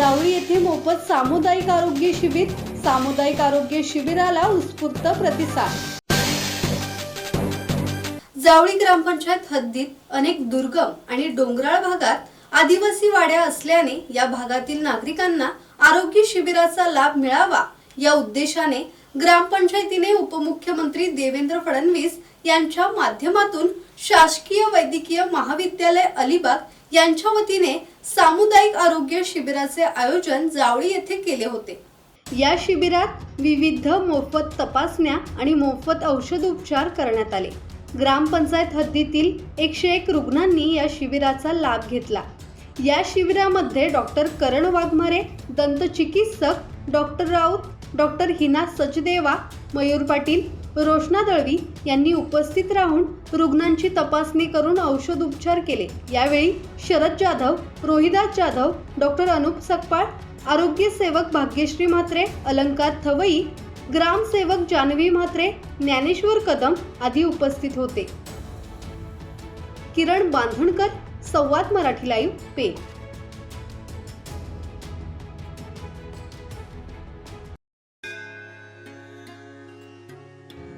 जावळी येथे मोफत सामुदायिक आरोग्य शिबिर सामुदायिक आरोग्य शिबिराला उत्स्फूर्त प्रतिसाद. जावळी ग्रामपंचायत हद्दीत अनेक दुर्गम आणि डोंगराळ भागात आदिवासी वाड्या असल्याने या भागातील नागरिकांना आरोग्य शिबिराचा लाभ मिळावा या उद्देशाने ग्रामपंचायतीने उपमुख्यमंत्री देवेंद्र फडणवीस यांच्या माध्यमातून शासकीय वैद्यकीय महाविद्यालय अलिबाग यांच्या वतीने सामुदायिक आरोग्य शिबिराचे आयोजन जावळी येथे केले होते. या शिबिरात विविध मोफत तपासण्या आणि मोफत औषध उपचार करण्यात आले. ग्रामपंचायत हद्दीतील एकशे एक रुग्णांनी या शिबिराचा लाभ घेतला. या शिबिरामध्ये डॉक्टर करण वाघमारे दंतचिकित्सक डॉक्टर राऊत डॉक्टर हिना सचदेवा मयूर पाटील रोशना दळवी यांनी उपस्थित राहून रुग्णांची तपासणी करून औषध उपचार केले. यावेळी शरद जाधव रोहिदास जाधव डॉक्टर अनुप सकपाळ आरोग्य सेवक भाग्यश्री म्हात्रे अलंकार थवई ग्रामसेवक जानवी म्हात्रे ज्ञानेश्वर कदम आदी उपस्थित होते. किरण बांधणकर संवाद मराठी लाईव्ह पे